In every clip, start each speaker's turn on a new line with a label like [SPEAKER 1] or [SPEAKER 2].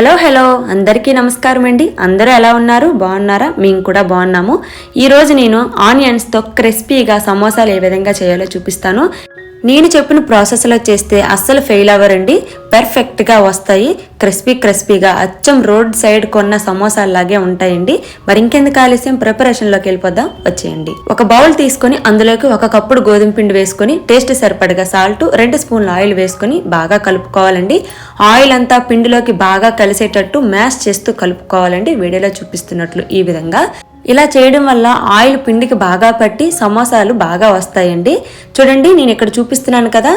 [SPEAKER 1] Hello hello. అందరికీ నమస్కారం అండి. అందరూ ఎలా ఉన్నారు? బాగున్నారా? మేము కూడా బాగున్నాము. ఈరోజు నేను ఆనియన్స్తో క్రిస్పీగా సమోసాలు ఏ విధంగా చేయాలో చూపిస్తాను. నేను చెప్పిన ప్రాసెస్లో చేస్తే అస్సలు ఫెయిల్ అవ్వరండి. పర్ఫెక్ట్గా వస్తాయి. క్రిస్పీ క్రిస్పీగా అచ్చం రోడ్ సైడ్ కొన్న సమోసాలాగే ఉంటాయండి. మరి ఇంకెందుకు ఆలస్యం? ప్రిపరేషన్లోకి వెళ్ళిపోదాం. వచ్చేయండి. ఒక బౌల్ తీసుకొని అందులోకి ఒక కప్పుడు గోధుమ పిండి వేసుకొని టేస్ట్ సరిపడగా సాల్ట్ రెండు స్పూన్ల ఆయిల్ వేసుకొని బాగా కలుపుకోవాలండి. ఆయిల్ అంతా పిండిలోకి బాగా కలిసేటట్టు మ్యాష్ చేస్తూ కలుపుకోవాలండి. వీడియోలో చూపిస్తున్నట్లు ఈ విధంగా. ఇలా చేయడం వల్ల ఆయిల్ పిండికి బాగా పట్టి సమోసాలు బాగా వస్తాయండి. చూడండి నేను ఇక్కడ చూపిస్తున్నాను కదా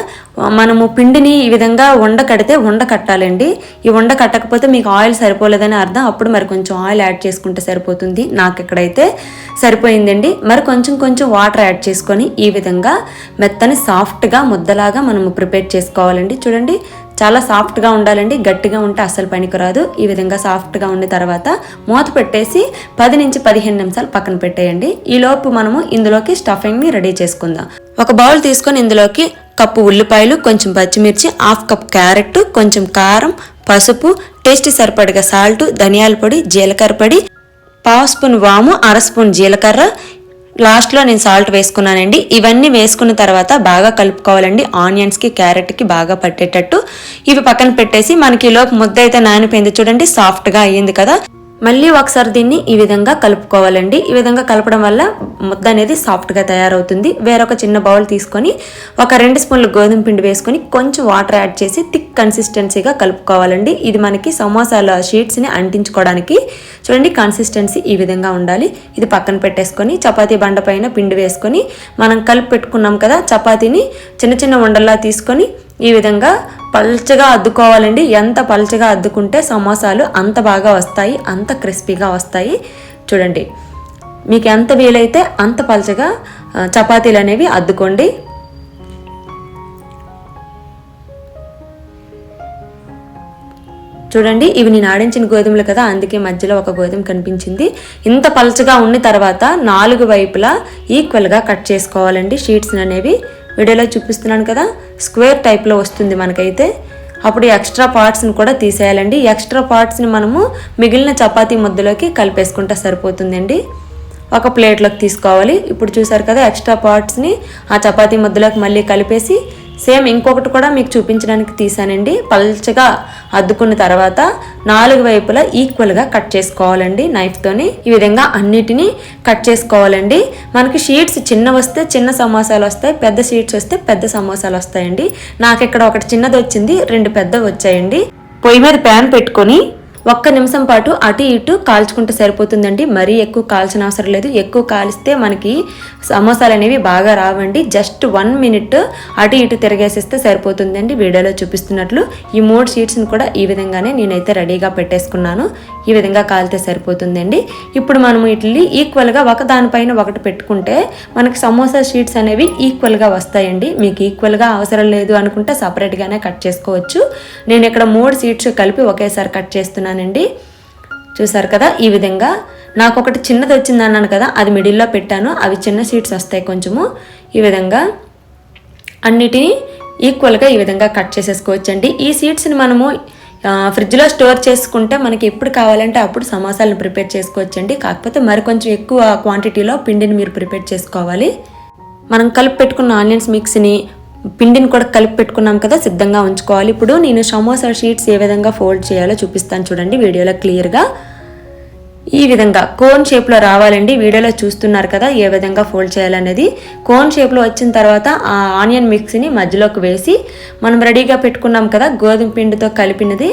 [SPEAKER 1] మనము పిండిని ఈ విధంగా ఉండ కడితే ఉండ కట్టాలండి. ఈ ఉండ కట్టకపోతే మీకు ఆయిల్ సరిపోలేదని అర్థం. అప్పుడు మరి కొంచెం ఆయిల్ యాడ్ చేసుకుంటే సరిపోతుంది. నాకు ఇక్కడైతే సరిపోయిందండి. మరి కొంచెం కొంచెం వాటర్ యాడ్ చేసుకొని ఈ విధంగా మెత్తని సాఫ్ట్గా ముద్దలాగా మనము ప్రిపేర్ చేసుకోవాలండి. చూడండి చాలా సాఫ్ట్గా ఉండాలండి గట్టిగా ఉంటే అస్సలు పనికిరాదు. ఈ విధంగా సాఫ్ట్గా ఉన్న తర్వాత మూత పెట్టేసి పది నుంచి పదిహేను నిమిషాలు పక్కన పెట్టేయండి. ఈ లోపు మనము ఇందులోకి స్టఫింగ్ని రెడీ చేసుకుందాం. ఒక బౌల్ తీసుకొని ఇందులోకి కప్పు ఉల్లిపాయలు కొంచెం పచ్చిమిర్చి హాఫ్ కప్ క్యారెట్ కొంచెం కారం పసుపు టేస్ట్ సరిపడగా సాల్ట్ ధనియాల పొడి జీలకర్ర పొడి పావు స్పూన్ వాము అర స్పూన్ జీలకర్ర లాస్ట్లో నేను సాల్ట్ వేసుకున్నానండి. ఇవన్నీ వేసుకున్న తర్వాత బాగా కలుపుకోవాలండి. ఆనియన్స్కి క్యారెట్కి బాగా పట్టేటట్టు. ఇవి పక్కన పెట్టేసి మనకి ఈ లోపు ముద్ద అయితే నానిపోయింది చూడండి సాఫ్ట్గా అయ్యింది కదా. మళ్ళీ ఒకసారి దీన్ని ఈ విధంగా కలుపుకోవాలండి. ఈ విధంగా కలపడం వల్ల ముద్ద అనేది సాఫ్ట్గా తయారవుతుంది. వేరొక చిన్న బౌల్ తీసుకొని ఒక రెండు స్పూన్లు గోధుమ పిండి వేసుకొని కొంచెం వాటర్ యాడ్ చేసి థిక్ కన్సిస్టెన్సీగా కలుపుకోవాలండి. ఇది మనకి సమోసాల షీట్స్ని అంటించుకోవడానికి చూడండి కన్సిస్టెన్సీ ఈ విధంగా ఉండాలి. ఇది పక్కన పెట్టేసుకొని చపాతీ బండ పైన పిండి వేసుకొని మనం కలిపి పెట్టుకున్నాం కదా చపాతీని చిన్న చిన్న ఉండల్లా తీసుకొని ఈ విధంగా పల్చగా అద్దుకోవాలండి. ఎంత పల్చగా అద్దుకుంటే సమోసాలు అంత బాగా వస్తాయి అంత క్రిస్పీగా వస్తాయి. చూడండి మీకు ఎంత వీలైతే అంత పల్చగా చపాతీలు అనేవి అద్దుకోండి. చూడండి ఇవి నేను ఆడించిన గోధుమలు కదా అందుకే మధ్యలో ఒక గోధుమ కనిపించింది. ఇంత పలచగా ఉన్న తర్వాత నాలుగు వైపులా ఈక్వల్గా కట్ చేసుకోవాలండి షీట్స్ అనేవి. వీడియోలో చూపిస్తున్నాను కదా స్క్వేర్ టైప్లో వస్తుంది మనకైతే. అప్పుడు ఎక్స్ట్రా పార్ట్స్ని కూడా తీసేయాలండి. ఎక్స్ట్రా పార్ట్స్ని మనము మిగిలిన చపాతీ ముద్దలోకి కలిపేసుకుంటే సరిపోతుందండి. ఒక ప్లేట్లోకి తీసుకోవాలి. ఇప్పుడు చూసారు కదా ఎక్స్ట్రా పార్ట్స్ని ఆ చపాతీ ముద్దలోకి మళ్ళీ కలిపేసి సేమ్ ఇంకొకటి కూడా మీకు చూపించడానికి తీసానండి. పల్చగా అద్దుకున్న తర్వాత నాలుగు వైపులా ఈక్వల్గా కట్ చేసుకోవాలండి నైఫ్తోని ఈ విధంగా అన్నిటినీ కట్ చేసుకోవాలండి. మనకి షీట్స్ చిన్న వస్తే చిన్న సమోసాలు వస్తాయి పెద్ద షీట్స్ వస్తే పెద్ద సమోసాలు వస్తాయండి. నాకు ఇక్కడ ఒకటి చిన్నది వచ్చింది రెండు పెద్దవి వచ్చాయండి. పొయ్యి మీద ప్యాన్ పెట్టుకొని ఒక్క నిమిషం పాటు అటు ఇటు కాల్చుకుంటే సరిపోతుందండి. మరీ ఎక్కువ కాల్చిన అవసరం లేదు. ఎక్కువ కాలిస్తే మనకి సమోసాలు అనేవి బాగా రావండి. జస్ట్ వన్ మినిట్ అటు ఇటు తిరగేసేస్తే సరిపోతుందండి. వీడియోలో చూపిస్తున్నట్లు ఈ మూడు షీట్స్ని కూడా ఈ విధంగానే నేనైతే రెడీగా పెట్టేసుకున్నాను. ఈ విధంగా కాలితే సరిపోతుందండి. ఇప్పుడు మనము ఇట్లీ ఈక్వల్గా ఒక దానిపైన ఒకటి పెట్టుకుంటే మనకి సమోసా షీట్స్ అనేవి ఈక్వల్గా వస్తాయండి. మీకు ఈక్వల్గా అవసరం లేదు అనుకుంటే సపరేట్గానే కట్ చేసుకోవచ్చు. నేను ఇక్కడ మూడు షీట్స్ కలిపి ఒకేసారి కట్ చేస్తున్నాను చేస్తున్నానండి చూసారు కదా ఈ విధంగా. నాకు ఒకటి చిన్నది వచ్చింది అన్నాను కదా అది మిడిల్లో పెట్టాను. అవి చిన్న సీడ్స్ వస్తాయి కొంచెము. ఈ విధంగా అన్నిటినీ ఈక్వల్గా ఈ విధంగా కట్ చేసేసుకోవచ్చండి. ఈ సీడ్స్ని మనము ఫ్రిడ్జ్లో స్టోర్ చేసుకుంటే మనకి ఎప్పుడు కావాలంటే అప్పుడు సమోసాలను ప్రిపేర్ చేసుకోవచ్చండి. కాకపోతే మరి కొంచెం ఎక్కువ క్వాంటిటీలో పిండిని మీరు ప్రిపేర్ చేసుకోవాలి. మనం కలిపి పెట్టుకున్న ఆనియన్స్ మిక్స్ని పిండిని కూడా కలిపి పెట్టుకున్నాం కదా సిద్ధంగా ఉంచుకోవాలి. ఇప్పుడు నేను సమోసా షీట్స్ ఏ విధంగా ఫోల్డ్ చేయాలో చూపిస్తాను చూడండి వీడియోలో క్లియర్గా. ఈ విధంగా కోన్ షేప్లో రావాలండి. వీడియోలో చూస్తున్నారు కదా ఏ విధంగా ఫోల్డ్ చేయాలనేది. కోన్ షేప్లో వచ్చిన తర్వాత ఆ ఆనియన్ మిక్స్ని మధ్యలోకి వేసి మనం రెడీగా పెట్టుకున్నాం కదా గోధుమ పిండితో కలిపినది.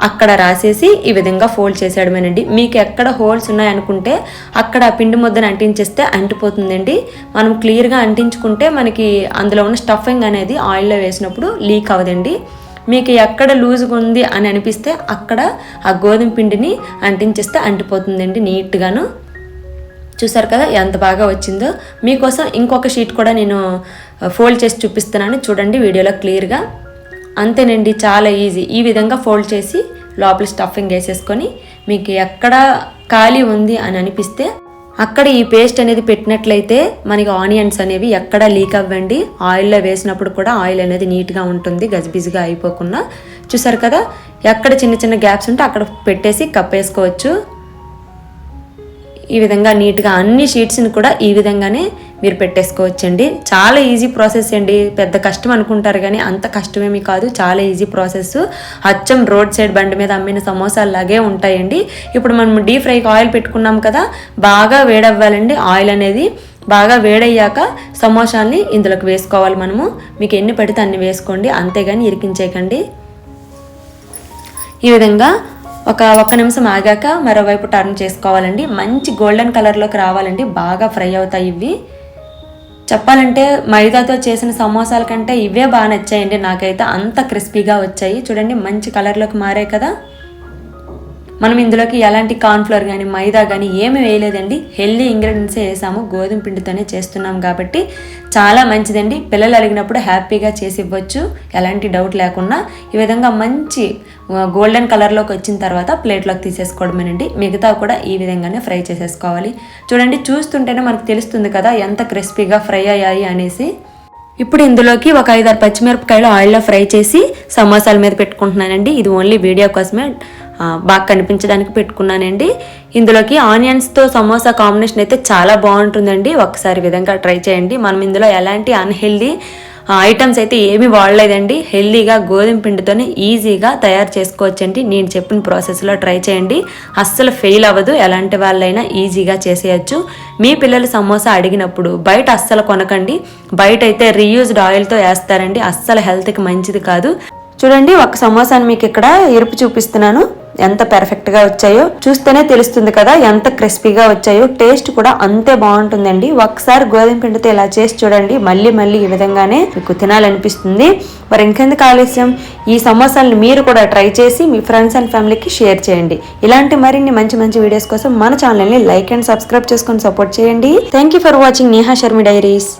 [SPEAKER 1] అక్కడ రాసేసి ఈ విధంగా ఫోల్డ్ చేసేయడమేనండి మీకు ఎక్కడ హోల్స్ ఉన్నాయనుకుంటే అక్కడ ఆ పిండి ముద్దను అంటించేస్తే అంటిపోతుందండి. మనం క్లియర్గా అంటించుకుంటే మనకి అందులో ఉన్న స్టఫింగ్ అనేది ఆయిల్లో వేసినప్పుడు లీక్ అవ్వదండి. మీకు ఎక్కడ లూజ్గా ఉంది అని అనిపిస్తే అక్కడ ఆ గోధుమ పిండిని అంటించేస్తే అంటిపోతుందండి నీట్గాను. చూసారు కదా ఎంత బాగా వచ్చిందో. మీకోసం ఇంకొక షీట్ కూడా నేను ఫోల్డ్ చేసి చూపిస్తున్నాను. చూడండి వీడియోలో క్లియర్గా. అంతేనండి చాలా ఈజీ. ఈ విధంగా ఫోల్డ్ చేసి లోపల స్టఫింగ్ వేసేసుకొని మీకు ఎక్కడ ఖాళీ ఉంది అని అనిపిస్తే అక్కడ ఈ పేస్ట్ అనేది పెట్టినట్లయితే మనకి ఆనియన్స్ అనేవి ఎక్కడ లీక్ అవ్వండి. ఆయిల్లో వేసినప్పుడు కూడా ఆయిల్ అనేది నీట్గా ఉంటుంది గజిబిజిగా అయిపోకుండా. చూసారు కదా? ఎక్కడ చిన్న చిన్న గ్యాప్స్ ఉంటే అక్కడ పెట్టేసి కప్పేసుకోవచ్చు. ఈ విధంగా నీట్గా అన్ని షీట్స్ని కూడా ఈ విధంగానే మీరు పెట్టేసుకోవచ్చండి. చాలా ఈజీ ప్రాసెస్ అండి. పెద్ద కష్టం అనుకుంటారు కానీ అంత కష్టమేమి కాదు. చాలా ఈజీ ప్రాసెస్ అచ్చం రోడ్ సైడ్ బండి మీద అమ్మిన సమోసాలు లాగే ఉంటాయండి. ఇప్పుడు మనం డీప్ ఫ్రైకి ఆయిల్ పెట్టుకున్నాం కదా బాగా వేడవ్వాలండి ఆయిల్ అనేది. బాగా వేడయ్యాక సమోసాల్ని ఇందులోకి వేసుకోవాలి మనము. మీకు ఎన్ని పడితే అన్ని వేసుకోండి. అంతేగాని ఇరికించేయకండి. ఈ విధంగా ఒక ఒక్క నిమిషం ఆగాక మరోవైపు టర్న్ చేసుకోవాలండి. మంచి గోల్డెన్ కలర్లోకి రావాలండి. బాగా ఫ్రై అవుతాయి ఇవి. చెప్పాలంటే మైదాతో చేసిన సమోసాల కంటే ఇవే బాగా నచ్చాయండి. నాకైతే అంత క్రిస్పీగా వచ్చాయి. చూడండి మంచి కలర్లోకి మారాయి కదా. మనం ఇందులోకి ఎలాంటి కార్న్ఫ్లోర్ కానీ మైదా కానీ ఏమి వేయలేదండి. హెల్దీ ఇంగ్రీడియంట్సే వేసాము. గోధుమ పిండితోనే చేస్తున్నాం కాబట్టి చాలా మంచిదండి. పిల్లలు అడిగినప్పుడు హ్యాపీగా చేసి ఇవ్వచ్చు. ఎలాంటి డౌట్ లేకుండా ఈ విధంగా మంచి గోల్డెన్ కలర్లోకి వచ్చిన తర్వాత ప్లేట్లోకి తీసేసుకోవడమేనండి. మిగతా కూడా ఈ విధంగానే ఫ్రై చేసేసుకోవాలి. చూడండి చూస్తుంటేనే మనకు తెలుస్తుంది కదా ఎంత క్రిస్పీగా ఫ్రై అయ్యాయి అనేసి. ఇప్పుడు ఇందులోకి ఒక ఐదారు పచ్చిమిరపకాయలు ఆయిల్లో ఫ్రై చేసి సమోసాల మీద పెట్టుకుంటున్నానండి. ఇది ఓన్లీ వీడియో కోసమే. బాగా కనిపించడానికి పెట్టుకున్నానండి. ఇందులోకి ఆనియన్స్తో సమోసా కాంబినేషన్ అయితే చాలా బాగుంటుందండి. ఒకసారి విధంగా ట్రై చేయండి. మనం ఇందులో ఎలాంటి అన్హెల్దీ ఐటమ్స్ అయితే ఏమీ వాడలేదండి. హెల్దీగా గోధుమ పిండితోనే ఈజీగా తయారు చేసుకోవచ్చండి. నేను చెప్పిన ప్రాసెస్లో ట్రై చేయండి. అస్సలు ఫెయిల్ అవ్వదు. ఎలాంటి వాళ్ళైనా ఈజీగా చేసేయచ్చు. మీ పిల్లలు సమోసా అడిగినప్పుడు బయట అస్సలు కొనకండి. బయట అయితే రీయూజ్డ్ ఆయిల్తో వేస్తారండి. అస్సలు హెల్త్కి మంచిది కాదు. చూడండి ఒక సమోసాని మీకు ఇక్కడ ఎరుపు చూపిస్తున్నాను. ఎంత పెర్ఫెక్ట్గా వచ్చాయో చూస్తేనే తెలుస్తుంది కదా ఎంత క్రిస్పీగా వచ్చాయో. టేస్ట్ కూడా అంతే బాగుంటుందండి. ఒకసారి గోధుమ పిండితో ఇలా చేసి చూడండి. మళ్ళీ మళ్ళీ ఈ విధంగానే మీకు తినాలనిపిస్తుంది. మరి ఇంకెందుకు ఆలస్యం? ఈ సమోసాలను మీరు కూడా ట్రై చేసి మీ ఫ్రెండ్స్ అండ్ ఫ్యామిలీకి షేర్ చేయండి. ఇలాంటి మరిన్ని మంచి మంచి వీడియోస్ కోసం మన ఛానల్ని లైక్ అండ్ సబ్స్క్రైబ్ చేసుకొని సపోర్ట్ చేయండి. Thank you for watching Neha Sharmi diaries